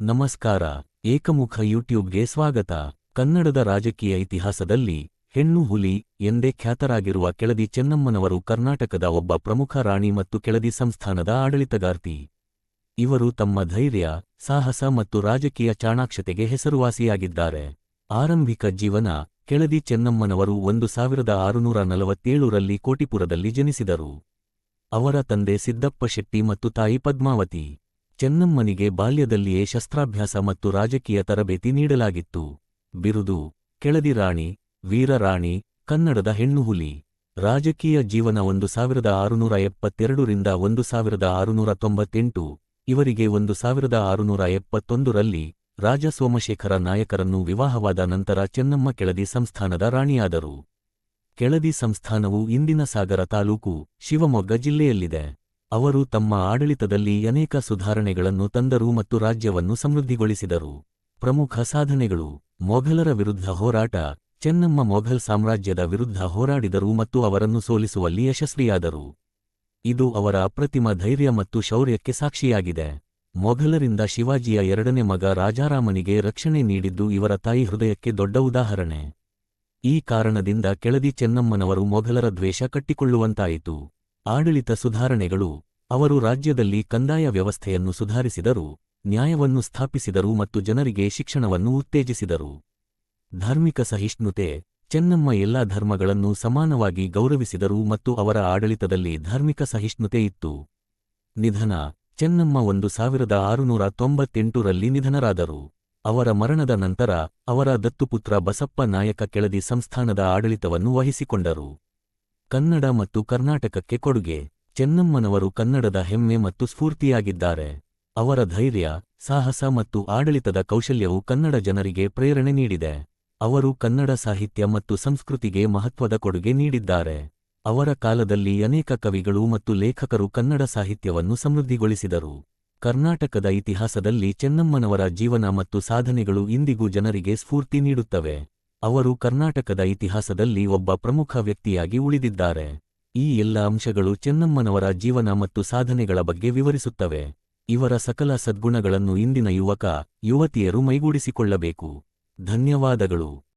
ನಮಸ್ಕಾರ, ಏಕಮುಖ ಯೂಟ್ಯೂಬ್ಗೆ ಸ್ವಾಗತ. ಕನ್ನಡದ ರಾಜಕೀಯ ಇತಿಹಾಸದಲ್ಲಿ ಹೆಣ್ಣು ಹುಲಿ ಎಂದೇ ಖ್ಯಾತರಾಗಿರುವ ಕೆಳದಿ ಚೆನ್ನಮ್ಮನವರು ಕರ್ನಾಟಕದ ಒಬ್ಬ ಪ್ರಮುಖ ರಾಣಿ ಮತ್ತು ಕೆಳದಿ ಸಂಸ್ಥಾನದ ಆಡಳಿತಗಾರ್ತಿ. ಇವರು ತಮ್ಮ ಧೈರ್ಯ, ಸಾಹಸ ಮತ್ತು ರಾಜಕೀಯ ಚಾಣಾಕ್ಷತೆಗೆ ಹೆಸರುವಾಸಿಯಾಗಿದ್ದಾರೆ. ಆರಂಭಿಕ ಜೀವನ ಕೆಳದಿ ಚೆನ್ನಮ್ಮನವರು ಒಂದು ಸಾವಿರದ ಆರುನೂರ ನಲವತ್ತೇಳರಲ್ಲಿ ಕೋಟಿಪುರದಲ್ಲಿ ಜನಿಸಿದರು. ಅವರ ತಂದೆ ಸಿದ್ದಪ್ಪ ಶೆಟ್ಟಿ ಮತ್ತು ತಾಯಿ ಪದ್ಮಾವತಿ. ಚೆನ್ನಮ್ಮನಿಗೆ ಬಾಲ್ಯದಲ್ಲಿಯೇ ಶಸ್ತ್ರಾಭ್ಯಾಸ ಮತ್ತು ರಾಜಕೀಯ ತರಬೇತಿ ನೀಡಲಾಗಿತ್ತು. ಬಿರುದು, ಕೆಳದಿ ರಾಣಿ ವೀರರಾಣಿ ಕನ್ನಡದ ಹೆಣ್ಣುಹುಲಿ ರಾಜಕೀಯ ಜೀವನ ಒಂದು ಸಾವಿರದ ಆರುನೂರ ಎಪ್ಪತ್ತೆರಡರಿಂದ ಒಂದು ಸಾವಿರದ ಆರುನೂರ ತೊಂಬತ್ತೆಂಟು ಇವರಿಗೆ ಒಂದು ಸಾವಿರದ ಆರುನೂರ ಎಪ್ಪತ್ತೊಂದರಲ್ಲಿ ರಾಜ ಸೋಮಶೇಖರ ನಾಯಕರನ್ನು ವಿವಾಹವಾದ ನಂತರ ಚೆನ್ನಮ್ಮ ಕೆಳದಿ ಸಂಸ್ಥಾನದ ರಾಣಿಯಾದರು. ಕೆಳದಿ ಸಂಸ್ಥಾನವು ಇಂದಿನ ಸಾಗರ ತಾಲೂಕು ಶಿವಮೊಗ್ಗ ಜಿಲ್ಲೆಯಲ್ಲಿದೆ. ಅವರು ತಮ್ಮ ಆಡಳಿತದಲ್ಲಿ ಅನೇಕ ಸುಧಾರಣೆಗಳನ್ನು ತಂದರು ಮತ್ತು ರಾಜ್ಯವನ್ನು ಸಮೃದ್ಧಿಗೊಳಿಸಿದರು. ಪ್ರಮುಖ ಸಾಧನೆಗಳು, ಮೊಘಲರ ವಿರುದ್ಧ ಹೋರಾಟ, ಚೆನ್ನಮ್ಮ ಮೊಘಲ್ ಸಾಮ್ರಾಜ್ಯದ ವಿರುದ್ಧ ಹೋರಾಡಿದರು ಮತ್ತು ಅವರನ್ನು ಸೋಲಿಸುವಲ್ಲಿ ಯಶಸ್ವಿಯಾದರು. ಇದು ಅವರ ಅಪ್ರತಿಮ ಧೈರ್ಯ ಮತ್ತು ಶೌರ್ಯಕ್ಕೆ ಸಾಕ್ಷಿಯಾಗಿದೆ. ಮೊಘಲರಿಂದ ಶಿವಾಜಿಯ ಎರಡನೇ ಮಗ ರಾಜಾರಾಮನಿಗೆ ರಕ್ಷಣೆ ನೀಡಿದ್ದು ಇವರ ತಾಯಿ ಹೃದಯಕ್ಕೆ ದೊಡ್ಡ ಉದಾಹರಣೆ. ಈ ಕಾರಣದಿಂದ ಕೆಳದಿ ಚೆನ್ನಮ್ಮನವರು ಮೊಘಲರ ದ್ವೇಷ ಕಟ್ಟಿಕೊಳ್ಳುವಂತಾಯಿತು. ಆಡಳಿತ ಸುಧಾರಣೆಗಳು ಅವರು ರಾಜ್ಯದಲ್ಲಿ ಕಂದಾಯ ವ್ಯವಸ್ಥೆಯನ್ನು ಸುಧಾರಿಸಿದರು, ನ್ಯಾಯವನ್ನು ಸ್ಥಾಪಿಸಿದರು ಮತ್ತು ಜನರಿಗೆ ಶಿಕ್ಷಣವನ್ನು ಉತ್ತೇಜಿಸಿದರು. ಧಾರ್ಮಿಕ ಸಹಿಷ್ಣುತೆ, ಚೆನ್ನಮ್ಮ ಎಲ್ಲಾ ಧರ್ಮಗಳನ್ನು ಸಮಾನವಾಗಿ ಗೌರವಿಸಿದರು ಮತ್ತು ಅವರ ಆಡಳಿತದಲ್ಲಿ ಧಾರ್ಮಿಕ ಸಹಿಷ್ಣುತೆ ಇತ್ತು. ನಿಧನ, ಚೆನ್ನಮ್ಮ ಒಂದು ಸಾವಿರದ ಆರುನೂರ ತೊಂಬತ್ತೆಂಟರಲ್ಲಿ ನಿಧನರಾದರು. ಅವರ ಮರಣದ ನಂತರ ಅವರ ದತ್ತುಪುತ್ರ ಬಸಪ್ಪ ನಾಯಕ ಕೆಳದಿ ಸಂಸ್ಥಾನದ ಆಡಳಿತವನ್ನು ವಹಿಸಿಕೊಂಡರು. ಕನ್ನಡ ಮತ್ತು ಕರ್ನಾಟಕಕ್ಕೆ ಕೊಡುಗೆ. ಚೆನ್ನಮ್ಮನವರು ಕನ್ನಡದ ಹೆಮ್ಮೆ ಮತ್ತು ಸ್ಫೂರ್ತಿಯಾಗಿದ್ದಾರೆ. ಅವರ ಧೈರ್ಯ, ಸಾಹಸ ಮತ್ತು ಆಡಳಿತದ ಕೌಶಲ್ಯವು ಕನ್ನಡ ಜನರಿಗೆ ಪ್ರೇರಣೆ ನೀಡಿದೆ. ಅವರು ಕನ್ನಡ ಸಾಹಿತ್ಯ ಮತ್ತು ಸಂಸ್ಕೃತಿಗೆ ಮಹತ್ವದ ಕೊಡುಗೆ ನೀಡಿದ್ದಾರೆ. ಅವರ ಕಾಲದಲ್ಲಿ ಅನೇಕ ಕವಿಗಳು ಮತ್ತು ಲೇಖಕರು ಕನ್ನಡ ಸಾಹಿತ್ಯವನ್ನು ಸಮೃದ್ಧಿಗೊಳಿಸಿದರು. ಕರ್ನಾಟಕದ ಇತಿಹಾಸದಲ್ಲಿ ಚೆನ್ನಮ್ಮನವರ ಜೀವನ ಮತ್ತು ಸಾಧನೆಗಳು ಇಂದಿಗೂ ಜನರಿಗೆ ಸ್ಫೂರ್ತಿ ನೀಡುತ್ತವೆ. ಅವರು ಕರ್ನಾಟಕದ ಇತಿಹಾಸದಲ್ಲಿ ಒಬ್ಬ ಪ್ರಮುಖ ವ್ಯಕ್ತಿಯಾಗಿ ಉಳಿದಿದ್ದಾರೆ. ಈ ಎಲ್ಲ ಅಂಶಗಳು ಚೆನ್ನಮ್ಮನವರ ಜೀವನ ಮತ್ತು ಸಾಧನೆಗಳ ಬಗ್ಗೆ ವಿವರಿಸುತ್ತವೆ. ಇವರ ಸಕಲ ಸದ್ಗುಣಗಳನ್ನು ಇಂದಿನ ಯುವಕ, ಯುವತಿಯರು ಮೈಗೂಡಿಸಿಕೊಳ್ಳಬೇಕು. ಧನ್ಯವಾದಗಳು.